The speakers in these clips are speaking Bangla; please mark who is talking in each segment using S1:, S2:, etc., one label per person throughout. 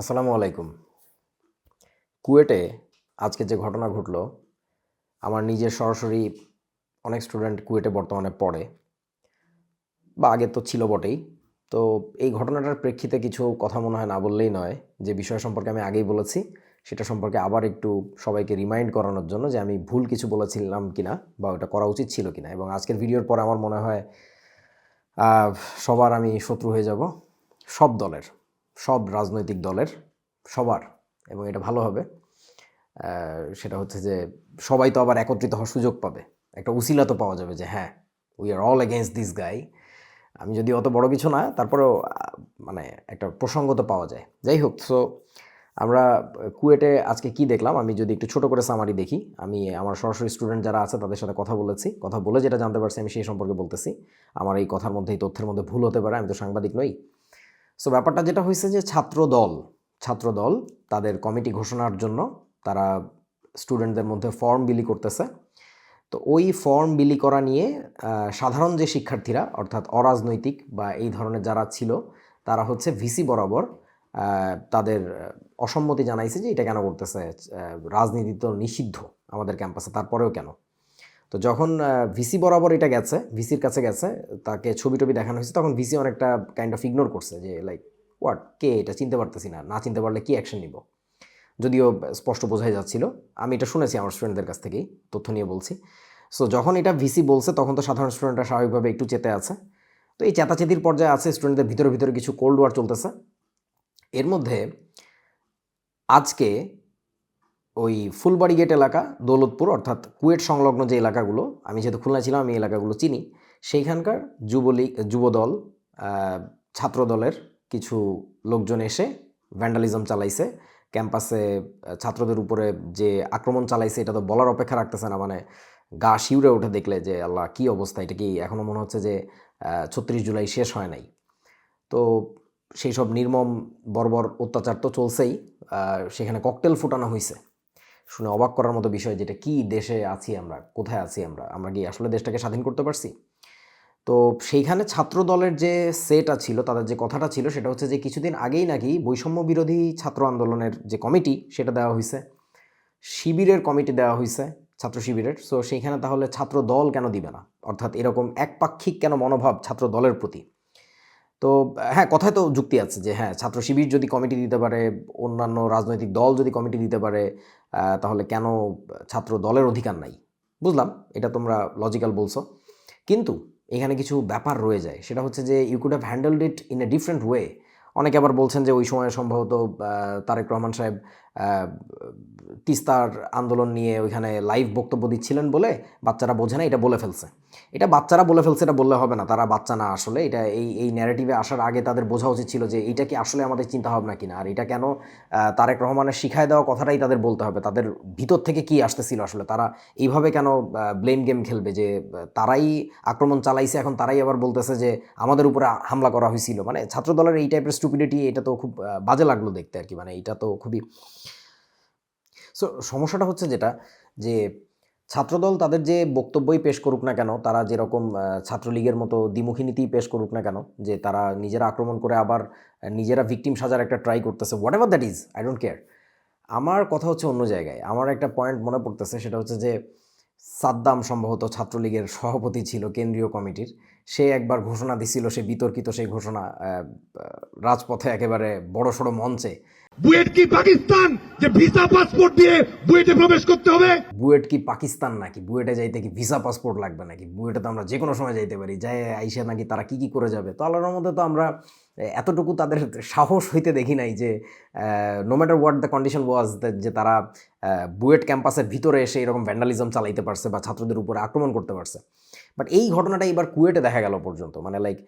S1: আসসালামু আলাইকুম। কুয়েটে আজকে যে ঘটনা ঘটলো, আমার নিজের সরাসরি অনেক স্টুডেন্ট কুয়েটে বর্তমানে পড়ে, বা আগে তো ছিল বটেই। তো এই ঘটনাটার প্রেক্ষিতে কিছু কথা মনে হয় না বললেই নয়, যে বিষয় সম্পর্কে আমি আগেই বলেছি, সেটা সম্পর্কে আবার একটু সবাইকে রিমাইন্ড করানোর জন্য যে আমি ভুল কিছু বলেছিলাম কিনা, বা ওটা করা উচিত ছিল কিনা। এবং আজকের ভিডিওর পর আমার মনে হয় সবার আমি শত্রু হয়ে যাব, সব দলের। সব রাজনৈতিক দলের সবার, এবং এটা ভালো হবে। সেটা হচ্ছে যে সবাই তো আবার একত্রিত হওয়ার সুযোগ পাবে। একটা উসিলা তো পাওয়া যাবে যে হ্যাঁ we are all against this guy আমি যদি অত বড় কিছু না, তারপরেও মানে একটা প্রসঙ্গ তো পাওয়া যায়। যাই হোক সো আমরা কুয়েটে আজকে কি দেখলাম? আমি যদি একটু ছোট করে সামারি দেখি। আমি আমার সরাসরি স্টুডেন্ট যারা আছে, তাদের সাথে কথা বলেছি। কথা বলে যেটা জানতে পারছি, আমি সেই সম্পর্কে বলতেছি। আমার এই কথার মধ্যে, এই তথ্যের মধ্যে ভুল হতে পারে, আমি তো সাংবাদিক নই। সো ব্যাপারটা যেটা হয়েছে যে ছাত্র দল ছাত্র দল তাদের কমিটি ঘোষণার জন্য তারা স্টুডেন্টদের মধ্যে ফর্ম বিলি করতেছে। তো ওই ফর্ম বিলি করা নিয়ে সাধারণ যে শিক্ষার্থীরা, অর্থাৎ অরাজনৈতিক বা এই ধরনের যারা ছিল, তারা হচ্ছে ভিসি বরাবর তাদের অসম্মতি জানাইছে যে এটা কেন করতেছে রাজনীতি তো নিষিদ্ধ আমাদের ক্যাম্পাসে, তারপরেও কেন? তো যখন ভিসি বরাবর এটা গেছে ভিসির কাছে গেছে, তাকে ছবি টবি দেখানো হয়েছে, তখন ভিসি অনেকটা কাইন্ড অফ ইগনোর করছে যে লাইক হোয়াট কে এটা? চিনতে পারতেছি না। না চিনতে পারলে কী অ্যাকশন নিব? যদিও স্পষ্ট বোঝাই যাচ্ছিল। আমি এটা শুনেছি আমার স্টুডেন্টদের কাছ থেকেই, তথ্য নিয়ে বলছি। সো যখন এটা ভিসি বলছে, তখন তো সাধারণ স্টুডেন্টরা স্বাভাবিকভাবে একটু চেতে আছে। তো এই চেতাচেতির পর্যায়ে আছে স্টুডেন্টদের ভিতরে ভিতরে কিছু কোল্ড ওয়ার চলতেছে। এর মধ্যে আজকে ওই ফুলবাড়ি গেট এলাকা, দৌলতপুর, অর্থাৎ কুয়েট সংলগ্ন যে এলাকাগুলো, আমি যেহেতু খুলনা ছিলাম, আমি এলাকাগুলো চিনি, সেইখানকার যুবলীগ যুবদল ছাত্রদলের কিছু লোকজন এসে ভ্যান্ডালিজম চালাইছে। ক্যাম্পাসে ছাত্রদের উপরে যে আক্রমণ চালাইছে, এটা তো বলার অপেক্ষা রাখতেছে না মানে গা শিউরে উঠে দেখলে যে, আল্লাহ, কি অবস্থা, এটা কি এখনও মনে হচ্ছে যে ছত্রিশ জুলাই শেষ হয় নাই? তো সেই সব নির্মম, বর্বর অত্যাচার তো চলছেই সেখানে ককটেল ফুটানো হয়েছে শুনে অবাক করার মতো বিষয় যেটা, কি দেশে আছি আমরা? কোথায় আছি আমরা? আমরা কি আসলে দেশটাকে স্বাধীন করতে পারছি? তো সেইখানে ছাত্র দলের যে সেটা ছিল, তাদের যে কথাটা ছিল, সেটা হচ্ছে যে কিছুদিন আগেই নাকি বৈষম্য বিরোধী ছাত্র আন্দোলনের যে কমিটি, সেটা দেওয়া হয়েছে শিবিরের কমিটি দেওয়া হয়েছে ছাত্র শিবিরের। সো সেইখানে তাহলে ছাত্র দল কেন দিবে না? অর্থাৎ এরকম একপাক্ষিক কেন মনোভাব ছাত্র দলের প্রতি? তো হ্যাঁ কথায় তো যুক্তি আছে যে হ্যাঁ ছাত্র শিবির যদি কমিটি দিতে পারে, অন্যান্য রাজনৈতিক দল যদি কমিটি দিতে পারে তাহলে কেন ছাত্র দলের অধিকার নাই? বুঝলাম, এটা তোমরা লজিক্যাল বলছো। কিন্তু এখানে কিছু ব্যাপার রয়ে যায়। সেটা হচ্ছে যে you could have handled it in a different way অনেকে আবার বলছেন যে, ওই সময় সম্ভবত তারেক রহমান সাহেব তিস্তার আন্দোলন নিয়ে ওইখানে লাইভ বক্তব্য দিচ্ছিলেন বলে বাচ্চারা বোঝে না, এটা বলে ফেলছে। এটা বাচ্চারা বলে ফেলছে, এটা বললে হবে না, তারা বাচ্চা না আসলে। এটা এই এই ন্যারেটিভে আসার আগে তাদের বোঝা উচিত ছিল যে এটা কি আসলে আমাদের চিন্তা ভাবনা কিনা, আর এটা কেন তারেক রহমানের শিখায় দেওয়া কথাটাই তাদের বলতে হবে। তাদের ভিতর থেকে কি আসতেছিল আসলে? তারা এইভাবে কেন ব্লেম গেম খেলবে যে তারাই আক্রমণ চালাইছে, এখন তারাই আবার বলতেছে যে আমাদের উপরে হামলা করা হয়েছিল। মানে ছাত্রদলের এই টাইপের স্টুপিডিটি এটা তো খুব বাজে লাগল দেখতে আর কি। মানে এটা তো খুবই সো সমস্যাটা হচ্ছে যেটা, যে ছাত্রদল তাদের যে বক্তব্যই পেশ করুক না কেন, তারা যেরকম ছাত্রলীগের মতো দ্বিমুখী নীতি পেশ করুক না কেন, যে তারা নিজেরা আক্রমণ করে আবার নিজেরা ভিকটিম সাজার একটা ট্রাই করতেছে whatever that is I don't care আমার কথা হচ্ছে অন্য জায়গায়। আমার একটা পয়েন্ট মনে পড়তেছে, সেটা হচ্ছে যে সাদ্দাম সম্ভবত ছাত্রলীগের সভাপতি ছিল কেন্দ্রীয় কমিটির। সে একবার ঘোষণা দিছিল, সে বিতর্কিত সেই ঘোষণা রাজপথে একেবারে বড় সড়ো মঞ্চে।
S2: বুয়েট কি পাকিস্তান? যে ভিসা পাসপোর্ট দিয়ে বুয়েটে প্রবেশ করতে হবে?
S1: বুয়েট কি পাকিস্তান নাকি? বুয়েটে যাইতে কি ভিসা পাসপোর্ট লাগবে নাকি? বুয়েটে তো আমরা যে কোনো সময় যাইতে পারি। আইসা নাকি তারা কি কি করে যাবে? তো আল্লাহর মধ্যে তো আমরা এতটুকু তাদের সাহস হইতে দেখি নাই যে no matter what the condition was যে তারা বুয়েট ক্যাম্পাসের ভিতরে এসে এরকম ভ্যান্ডালিজম চালাইতে পারছে বা ছাত্রদের উপরে আক্রমণ করতে পারছে। বাট এই ঘটনাটা এবার কুয়েটে দেখা গেল পর্যন্ত। মানে লাইক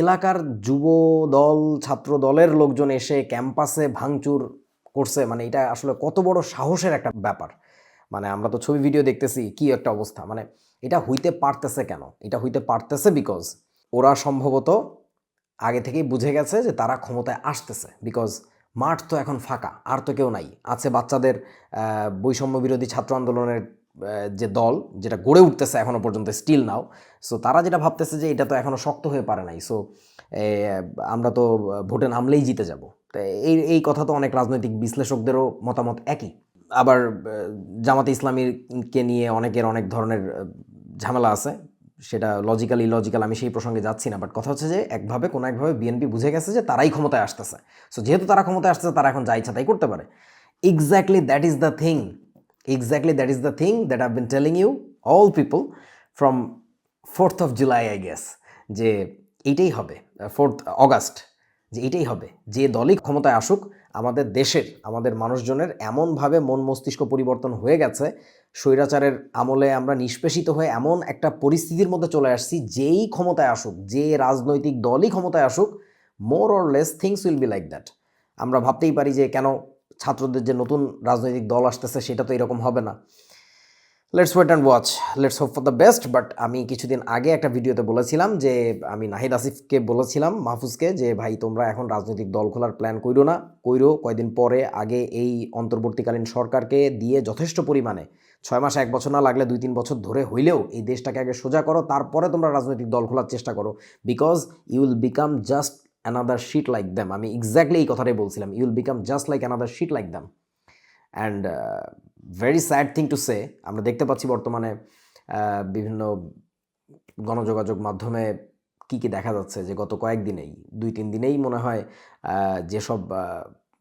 S1: এলাকার যুব দল, ছাত্র দলের লোকজন এসে ক্যাম্পাসে ভাঙচুর করছে। মানে এটা আসলে কত বড় সাহসের একটা ব্যাপার। মানে আমরা তো ছবি ভিডিও দেখতেছি, কি একটা অবস্থা। মানে এটা হইতে পারতেছে কেন? এটা হইতে পারতেছে বিকজ ওরা সম্ভবত আগে থেকেই বুঝে গেছে যে তারা ক্ষমতায় আসতেছে। বিকজ মাঠ তো এখন ফাঁকা, আর তো কেউ নাই। আছে বাচ্চাদের বৈষম্য বিরোধী ছাত্র আন্দোলনের যে দল যেটা গড়ে উঠতেছে এখনও পর্যন্ত স্টিল নাও সো তারা যেটা ভাবতেছে যে এটা তো এখনও শক্ত হয়ে পারে নাই সো আমরা তো ভোটে নামলেই জিতে যাব। এই এই কথা তো অনেক রাজনৈতিক বিশ্লেষকদেরও মতামত একই। আবার জামাতে ইসলামীকে নিয়ে অনেকের অনেক ধরনের ঝামেলা আছে, সেটা লজিক্যালি লজিক্যাল আমি সেই প্রসঙ্গে যাচ্ছি না বাট কথা হচ্ছে যে একভাবে কোনো একভাবে বিএনপি বুঝে গেছে যে তারাই ক্ষমতায় আসতেছে। সো যেহেতু তারা ক্ষমতায় আসতেছে, তারা এখন যা ইচ্ছা তাই করতে পারে। Exactly that is the thing exactly that is the thing that I been telling you all people from fourth of July I guess যে এইটাই হবে ফোর্থ অগাস্ট যে এইটাই হবে, যে দলই ক্ষমতায় আসুক, আমাদের দেশের, আমাদের মানুষজনের এমনভাবে মন মস্তিষ্ক পরিবর্তন হয়ে গেছে, স্বৈরাচারের আমলে আমরা নিষ্পেষিত হয়ে এমন একটা পরিস্থিতির মধ্যে চলে আসছি, যেই ক্ষমতায় আসুক, যে রাজনৈতিক দলই ক্ষমতায় আসুক more or less things will be like that আমরা ভাবতেই পারি যে কেন ছাত্রদের যে নতুন রাজনৈতিক দল আসতেছে, সেটা তো এরকম হবে না। Let's wait and watch let's hope for the best but আমি কিছুদিন আগে একটা ভিডিওতে বলেছিলাম যে, আমি নাহিদ আসিফকে বলেছিলাম, মাহফুজকে, যে, ভাই, তোমরা এখন রাজনৈতিক দল খোলার প্ল্যান কইরো না। কইরো, কয়দিন পরে আগে এই অন্তর্বর্তীকালীন সরকারকে দিয়ে যথেষ্ট পরিমাণে, ছয় মাস, এক বছর না লাগলে দুই, তিন বছর ধরে হইলেও এই দেশটাকে আগে সোজা করো, তারপরে তোমরা রাজনৈতিক দল খোলার চেষ্টা করো। Because you will become just another shit like them আমি এক্স্যাক্টলি এই কথাটাই বলছিলাম। You'll become just like another shit like them and very sad thing to say আমরা দেখতে পাচ্ছি বর্তমানে বিভিন্ন গণযোগাযোগ মাধ্যমে কী কী দেখা যাচ্ছে যে গত কয়েকদিনেই, দুই তিন দিনেই মনে হয় যেসব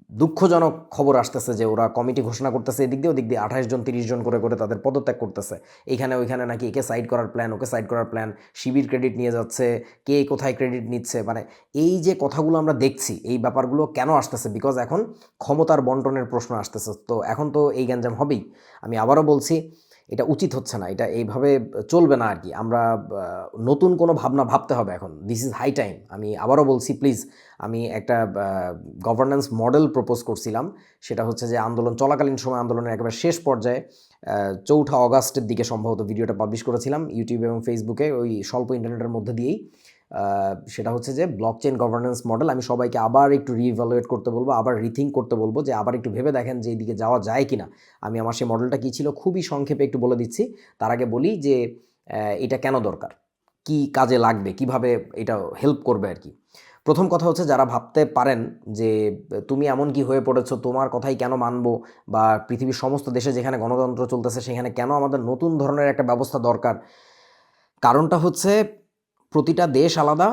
S1: দুঃখজনক খবর আসতেছে যে ওরা কমিটি ঘোষণা করতেছে এদিক দিয়ে, ওদিক দিয়ে আঠাশ জন, তিরিশ জন করে করে তাদের পদত্যাগ করতেছে। এইখানে, ওইখানে নাকি একে সাইড করার প্ল্যান ওকে সাইড করার প্ল্যান শিবির ক্রেডিট নিয়ে যাচ্ছে, কে কোথায় ক্রেডিট নিচ্ছে? মানে এই যে কথাগুলো আমরা দেখছি, এই ব্যাপারগুলো কেন আসতেছে? বিকজ এখন ক্ষমতার বন্টনের প্রশ্ন আসতেছে। তো এখন তো এই গ্যাঞ্জাম হবেই। আমি আবারও বলছি এটা উচিত হচ্ছে না, এটা এইভাবে চলবে না আর কি আমরা নতুন কোনো ভাবনা ভাবতে হবে এখন। দিস ইজ হাই টাইম আমি আবারও বলছি প্লিজ আমি একটা গভর্নেন্স মডেল প্রপোজ করছিলাম। সেটা হচ্ছে যে আন্দোলন, চলাকালীন সময় আন্দোলনের একেবারে শেষ পর্যায়ে চৌঠা অগাস্টের দিকে সম্ভবত ভিডিওটা পাবলিশ করেছিলাম ইউটিউব এবং ফেসবুকে ওই স্বল্প ইন্টারনেটের মধ্যে দিয়েই। সেটা হচ্ছে যে ব্লক চেন গভর্নেন্স মডেল আমি সবাইকে আবার একটু রিইভ্যালুয়েট করতে বলব, আবার রিথিঙ্ক করতে বলব যে আবার একটু ভেবে দেখেন যে এইদিকে যাওয়া যায় কি না আমি আমার সেই মডেলটা কী ছিল খুবই সংক্ষেপে একটু বলে দিচ্ছি। তার আগে বলি যে এটা কেন দরকার? কি কাজে লাগবে? কীভাবে এটা হেল্প করবে আর কি? প্রথম কথা হচ্ছে যারা ভাবতে পারেন যে, তুমি এমন কি হয়ে পড়েছো, তোমার কথাই কেন মানবো? বা পৃথিবীর সমস্ত দেশে যেখানে গণতন্ত্র চলতেছে, সেখানে কেন আমাদের নতুন ধরনের একটা ব্যবস্থা দরকার? কারণটা হচ্ছে প্রতিটা দেশ আলাদা,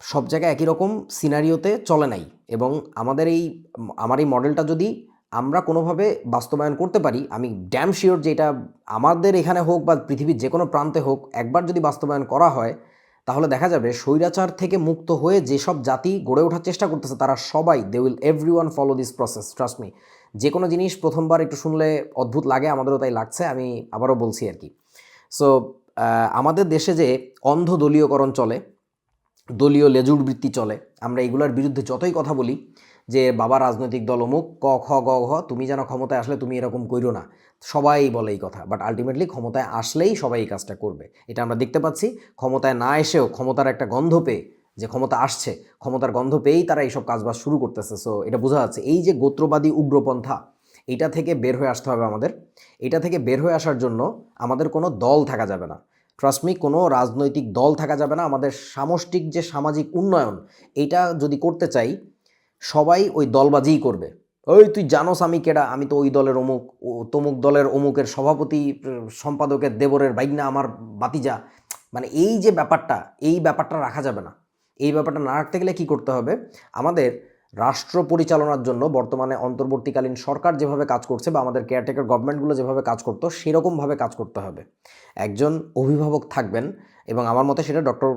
S1: সব জায়গায় একই রকম সিনারিওতে চলে নাই। এবং আমাদের এই, আমার এই মডেলটা যদি আমরা কোনোভাবে বাস্তবায়ন করতে পারি, আমি ড্যাম শিওর যে এটা আমাদের এখানে হোক বা পৃথিবীর যে কোনো প্রান্তে হোক, একবার যদি বাস্তবায়ন করা হয়, তাহলে দেখা যাবে স্বৈরাচার থেকে মুক্ত হয়ে যেসব জাতি গড়ে ওঠার চেষ্টা করতেছে, তারা সবাই they will every one follow this process trust me যে কোনো জিনিস প্রথমবার একটু শুনলে অদ্ভুত লাগে, আমাদেরও তাই লাগছে, আমি আবারও বলছি আর কি। সো আমাদের দেশে যে অন্ধ দলীয়করণ চলে, দলীয় লেজুর বৃত্তি চলে, আমরা এগুলোর বিরুদ্ধে যতই কথা বলি যে বাবা রাজনৈতিক দল অমুক, ক, খ, গ, ঘ, তুমি যেন ক্ষমতায় আসলে তুমি এরকম কইরো না। সবাই বলে এই কথা বাট আলটিমেটলি ক্ষমতায় আসলেই সবাই এই কাজটা করবে। এটা আমরা দেখতে পাচ্ছি, ক্ষমতায় না এসেও ক্ষমতার একটা গন্ধ পেয়ে যে ক্ষমতা আসছে, ক্ষমতার গন্ধ পেয়েই তারা এইসব কাজবাজ শুরু করতেছে। সো এটা বোঝা যাচ্ছে, এই যে গোত্রবাদী উগ্রপন্থা এটা থেকে বের হয়ে আসতে হবে আমাদের। এটা থেকে বের হয়ে আসার জন্য আমাদের কোনো দল থাকা যাবে না। ট্রাস্টমি কোনো রাজনৈতিক দল থাকা যাবে না। আমাদের সামষ্টিক যে সামাজিক উন্নয়ন, এটা যদি করতে চাই, সবাই ওই দলবাজিই করবে। ওই তুই জানোস আমি কেডা? আমি তো ওই দলের অমুক তমুক দলের অমুকের সভাপতি, সম্পাদকের দেবরের বাইকনা আমার বাতিজা মানে এই যে ব্যাপারটা, এই ব্যাপারটা রাখা যাবে না। এই ব্যাপারটা না রাখতে গেলে কি করতে হবে? আমাদের রাষ্ট্র পরিচালনার জন্য বর্তমানে অন্তর্বর্তীকালীন সরকার যেভাবে কাজ করছে বা আমাদের কেয়ারটেকার গভর্নমেন্টগুলো যেভাবে কাজ করতো, সেরকমভাবে কাজ করতে হবে। একজন অভিভাবক থাকবেন এবং আমার মতে সেটা ডক্টর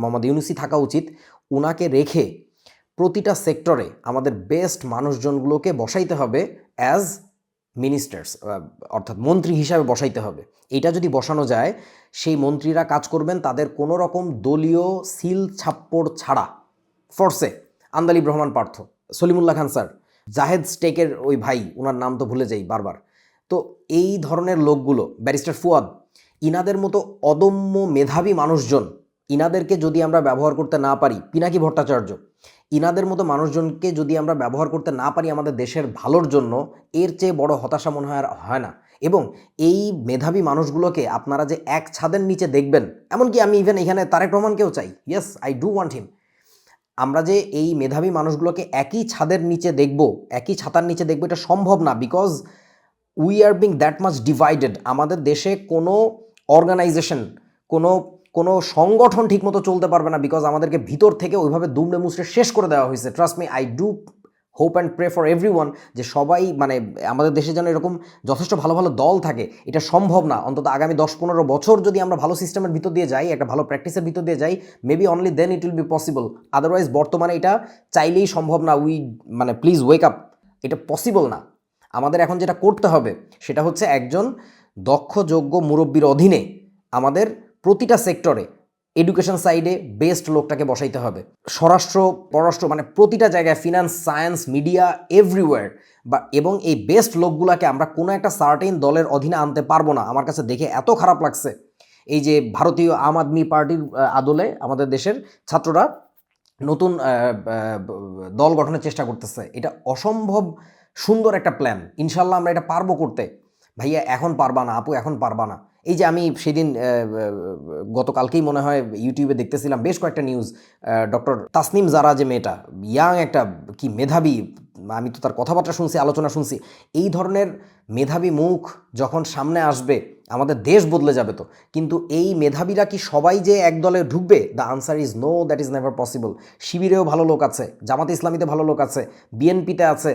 S1: মোহাম্মদ ইউনুসি থাকা উচিত। উনাকে রেখে প্রতিটা সেক্টরে আমাদের বেস্ট মানুষজনগুলোকে বসাইতে হবে অ্যাজ মিনিস্টার্স অর্থাৎ মন্ত্রী হিসাবে বসাইতে হবে। এটা যদি বসানো যায়, সেই মন্ত্রীরা কাজ করবেন তাদের কোনো রকম দলীয় সিল ছাপ্পড় ছাড়া ফোর্সে আন্দালিব রহমান পার্থ, সলিমুল্লাহ খান স্যার। জাহেদ স্টেকের ওই ভাই ওনার নাম তো ভুলে যাই বারবার। তো এই ধরনের লোকগুলো, ব্যারিস্টার ফুয়াদ, ইনাদের মতো অদম্য মেধাবী মানুষজন, ইনাদেরকে যদি আমরা ব্যবহার করতে না পারি, পিনাকি ভট্টাচার্য, ইনাদের মতো মানুষজনকে যদি আমরা ব্যবহার করতে না পারি আমাদের দেশের ভালোর জন্য, এর চেয়ে বড় হতাশা মনে হয় হয় না। এবং এই মেধাবী মানুষগুলোকে আপনারা যে এক ছাদের নিচে দেখবেন, এমনকি আমি ইভেন এখানে তারেক রহমানকেও চাই। Yes I do want him আমরা যে এই মেধাবী মানুষগুলোকে একই ছাদের নিচে দেখব, একই ছাতার নিচে দেখব, এটা সম্ভব না because we are being that much divided আমাদের দেশে কোনো অর্গানাইজেশন কোনো কোনো সংগঠন ঠিকমতো চলতে পারবে না বিকজ আমাদেরকে ভিতর থেকে ওইভাবে দুমড়ে মুচড়ে শেষ করে দেওয়া হয়েছে। Trust me I do hope and pray for every যে সবাই মানে আমাদের দেশে যেন এরকম যথেষ্ট ভালো ভালো দল থাকে, এটা সম্ভব না। অন্তত আগামী দশ পনেরো বছর যদি আমরা ভালো সিস্টেমের ভিতর দিয়ে যাই, একটা ভালো প্র্যাকটিসের ভিতর দিয়ে যাই maybe only then it will be possible otherwise বর্তমানে এটা চাইলেই সম্ভব না। উই মানে প্লিজ ওয়েক আপ এটা পসিবল না। আমাদের এখন যেটা করতে হবে, সেটা হচ্ছে একজন দক্ষ, যোগ্য মুরব্বীর অধীনে আমাদের প্রতিটা সেক্টরে এডুকেশন সাইডে বেস্ট লোকটাকে বসাইতে হবে। স্বরাষ্ট্র, পররাষ্ট্র মানে প্রতিটা জায়গায় ফিনান্স সায়েন্স মিডিয়া এভরিওয়্যার বা এবং এই বেস্ট লোকগুলাকে আমরা কোনো একটা সার্টেন দলের অধীনে আনতে পারব না। আমার কাছে দেখে এত খারাপ লাগছে। এই যে ভারতীয় আম আদমি পার্টির আদলে আমাদের দেশের ছাত্ররা নতুন দল গঠনের চেষ্টা করতেছে। এটা অসম্ভব সুন্দর একটা প্ল্যান ইনশাল্লাহ আমরা এটা পারব করতে। ভাইয়া, এখন পারবা না, আপু, এখন পারবা না। এই যে আমি সেদিন গতকালকেই মনে হয় ইউটিউবে দেখতেছিলাম বেশ কয়েকটা নিউজ ডক্টর তাসনিম জারা যে মেয়েটা ইয়াং একটা কি মেধাবী, আমি তো তার কথাবার্তা শুনছি, আলোচনা শুনছি, এই ধরনের মেধাবী মুখ যখন সামনে আসবে, আমাদের দেশ বদলে যাবে তো। কিন্তু এই মেধাবীরা কি সবাই যে এক দলে ঢুকবে? The answer is no that is never possible শিবিরেও ভালো লোক আছে, জামাতে ইসলামীতে ভালো লোক আছে বিএনপিতে আছে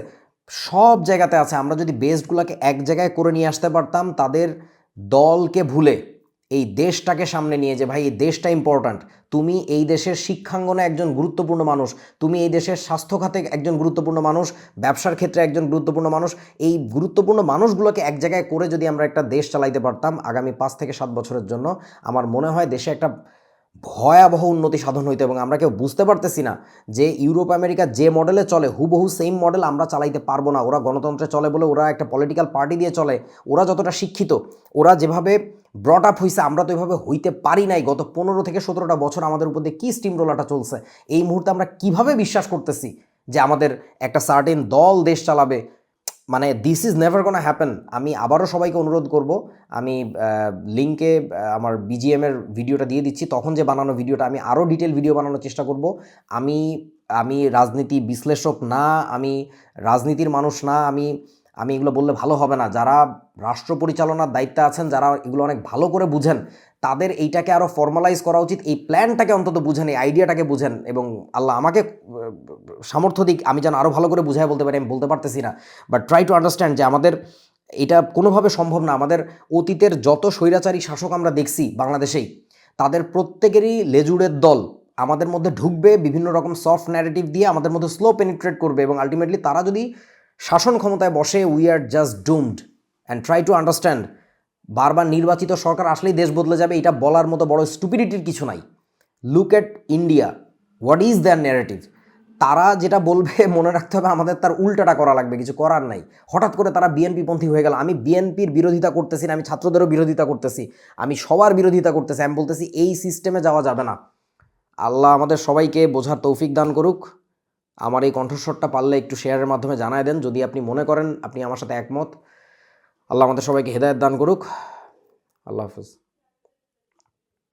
S1: সব জায়গাতে আছে। আমরা যদি বেস্টগুলোকে এক জায়গায় করে নিয়ে আসতে পারতাম, তাদের দলকে ভুলে এই দেশটাকে সামনে নিয়ে যে, ভাই, এই দেশটা ইম্পর্ট্যান্ট তুমি এই দেশের শিক্ষাঙ্গনে একজন গুরুত্বপূর্ণ মানুষ। তুমি এই দেশের স্বাস্থ্য খাতে একজন গুরুত্বপূর্ণ মানুষ। ব্যবসার ক্ষেত্রে একজন গুরুত্বপূর্ণ মানুষ। এই গুরুত্বপূর্ণ মানুষগুলোকে এক জায়গায় করে যদি আমরা একটা দেশ চালাইতে পারতাম, আগামী পাঁচ থেকে সাত বছরের জন্য, আমার মনে হয় দেশে একটা ভয়াবহ উন্নতি সাধন হইতো এবং আমরা কেউ বুঝতে পারতেছি না যে ইউরোপ, আমেরিকা যে মডেলে চলে, হুবহু সেম মডেল আমরা চালাইতে পারব না। ওরা গণতন্ত্রে চলে বলে ওরা একটা পলিটিক্যাল পার্টি দিয়ে চলে। ওরা যতটা শিক্ষিত, ওরা যেভাবে ব্রট আপ হয়েছে আমরা তো এভাবে হইতে পারি নাই। গত পনেরো থেকে সতেরোটা বছর আমাদের উপর দিয়ে কী স্টিম রোলাটা চলছে? এই মুহূর্তে আমরা কীভাবে বিশ্বাস করতেছি যে আমাদের একটা সার্টেন দল দেশ চালাবে? মানে this is never gonna happen আমি আবারও সবাইকে অনুরোধ করব, আমি লিঙ্কে আমার বিজিএমের ভিডিওটা দিয়ে দিচ্ছি, তখন যে বানানো ভিডিওটা আমি আরও ডিটেল ভিডিও বানানোর চেষ্টা করব। আমি আমি রাজনীতি বিশ্লেষক না, আমি রাজনীতির মানুষ না, আমি আমি এগুলো বললে ভালো হবে না। যারা রাষ্ট্র পরিচালনার দায়িত্বে আছেন, যারা এগুলো অনেক ভালো করে বুঝেন, তাদের এইটাকে আরও ফর্মালাইজ করা উচিত, এই প্ল্যানটাকে অন্তত বুঝেন, এই আইডিয়াটাকে বুঝেন এবং আল্লাহ আমাকে, সামর্থ্য দিক, আমি যেন আরও ভালো করে বুঝাই বলতে পারি, আমি বলতে পারতেছি না। বাট ট্রাই টু আন্ডারস্ট্যান্ড যে আমাদের এটা কোনোভাবে সম্ভব না। আমাদের অতীতের যত স্বৈরাচারী শাসক আমরা দেখছি বাংলাদেশেই, তাদের প্রত্যেকেরই লেজুড়ের দল আমাদের মধ্যে ঢুকবে, বিভিন্ন রকম সফট ন্যারেটিভ দিয়ে আমাদের মধ্যে স্লো পেনিট্রেট করবে এবং আলটিমেটলি তারা যদি শাসন ক্ষমতায় বসে we are just doomed and try to understand বারবার নির্বাচিত সরকার আসলেই দেশ বদলে যাবে, এটা বলার মতো বড় স্টুপিডিটির কিছু নাই। Look at India what is their narrative তারা যেটা বলবে মনে রাখতে হবে, আমাদের তার উল্টাটা করা লাগবে, কিছু করার নাই। হঠাৎ করে তারা বিএনপি পন্থী হয়ে গেল। আমি বিএনপির বিরোধিতা করতেছি না, আমি ছাত্রদেরও বিরোধিতা করতেছি, আমি সবার বিরোধিতা করতেছি, আমি বলতেছি এই সিস্টেমে যাওয়া যাবে না। আল্লাহ আমাদের সবাইকে বোঝার তৌফিক দান করুক। আমার এই কণ্ঠস্বরটা পারলে একটু শেয়ারের মাধ্যমে জানায় দেন। যদি আপনি মনে করেন, আপনি আমার সাথে একমত। আল্লাহ আমাদের সবাইকে হেদায়ত দান করুক। আল্লাহ হাফিজ।